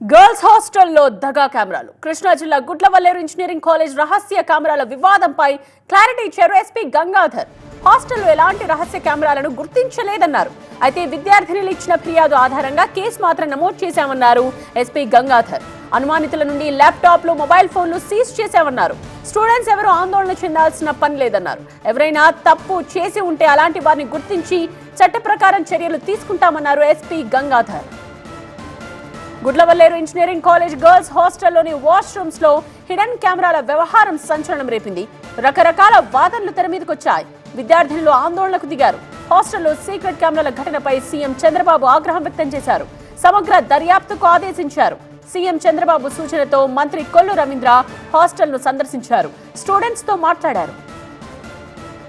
Girls హాస్టల్లో దగా కెమెరాలు. కృష్ణా జిల్లా గుడ్లవల్లేరు ఇంజనీరింగ్ కాలేజ్ రహస్య కెమెరాల వివాదంపై క్లారిటీ ఇచ్చారు ఎస్పీ గంగాధర్. హాస్టల్లో ఎలాంటి రహస్య కెమెరాలను గుర్తించలేదన్నారు. అయితే విద్యార్థినులు ఇచ్చిన ఫిర్యాదు ఆధారంగా కేసు మాత్రం నమోదు చేశామన్నారు ఎస్పీ గంగాధర్. అనుమానితుల నుండి ల్యాప్టాప్లు మొబైల్ ఫోన్లు సీజ్ చేశామన్నారు. స్టూడెంట్స్ ఎవరు ఆందోళన చెందాల్సిన పని లేదన్నారు. ఎవరైనా తప్పు చేసి ఉంటే అలాంటి వారిని గుర్తించి చట్ట ప్రకారం చర్యలు తీసుకుంటామన్నారు SP Gangadhar. Gudlavalleru engineering college girls హాస్టల్లోని వాష్రూమ్స్లో హిడెన్ కెమెరాల వ్యవహారం సంచలనం రేపింది. రకరకాల వాదనలు తెర మీదకొచ్చాయి. విద్యార్థినులు ఆందోళనకు దిగారు. హాస్టల్లో సీక్రెట్ కెమెరాల ఘటనపై సీఎం చంద్రబాబు ఆగ్రహం వ్యక్తం చేశారు. సమగ్ర దర్యాప్తుకు ఆదేశించారు. సీఎం చంద్రబాబు సూచనతో మంత్రి కొల్లు రవీంద్ర హాస్టల్ను సందర్శించారు. స్టూడెంట్స్తో మాట్లాడారు.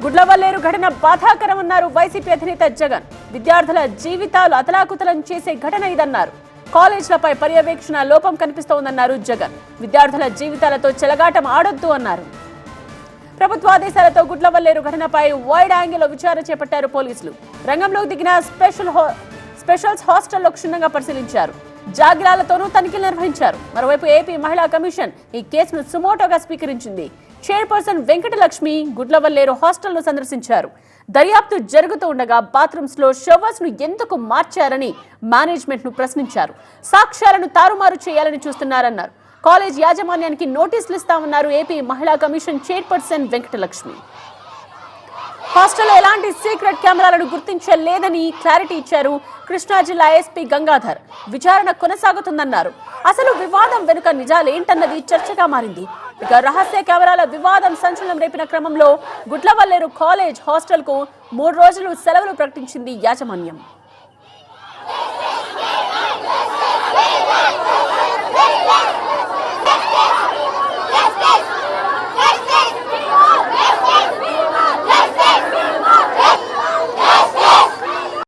గుడ్లవల్లేరు ఘటన బాధాకరమన్నారు వైసీపీ అధినేత జగన్. విద్యార్థుల జీవితాలు అతలాకుతలం చేసే ఘటన ఇదన్నారు. కాలేజీలపై పర్యవేక్షణ లోపం కనిపిస్తోందన్నారు జగన్. విద్యార్థుల జీవితాలతో చెలగాటం ఆడొద్దు అన్నారు. ప్రభుత్వ ఆదేశాలతో గుడ్లవల్లేరు ఘటనపై వైడ్ యాంగిల్లో విచారణ చేపట్టారు పోలీసులు. రంగంలోకి దిగిన స్పెషల్ స్పెషల్స్ హాస్టల్లో క్షుణ్ణంగా పరిశీలించారు. జాగ్రాలతోనూ తనిఖీలు నిర్వహించారు. మరోవైపు ఏపీ మహిళా కమిషన్ ఈ కేసును సుమోటోగా స్వీకరించింది. చైర్పర్సన్ వెంకటలక్ష్మి గుడ్లవల్లేరు హాస్టల్ను సందర్శించారు. దర్యాప్తు జరుగుతూ ఉండగా బాత్రూమ్స్లో షవర్స్ను ఎందుకు మార్చారని మేనేజ్మెంట్ను ప్రశ్నించారు. సాక్ష్యాలను తారుమారు చేయాలని చూస్తున్నారన్నారు. కాలేజ్ యాజమాన్యానికి నోటీసులు ఇస్తామన్నారు ఏపీ మహిళా కమిషన్ చైర్పర్సన్ వెంకటలక్ష్మి. హాస్టల్లో ఎలాంటి సీక్రెట్ కెమెరాలను గుర్తించలేదని క్లారిటీ ఇచ్చారు కృష్ణా జిల్లా ఎస్పీ గంగాధర్. విచారణ కొనసాగుతుందన్నారు. అసలు వివాదం వెనుక నిజాలేంటన్నది చర్చగా మారింది. ఇక రహస్య కెమెరాల వివాదం సంచలనం రేపిన క్రమంలో గుట్లవల్లేరు కాలేజ్ హాస్టల్కు మూడు రోజులు సెలవులు ప్రకటించింది యాజమాన్యం.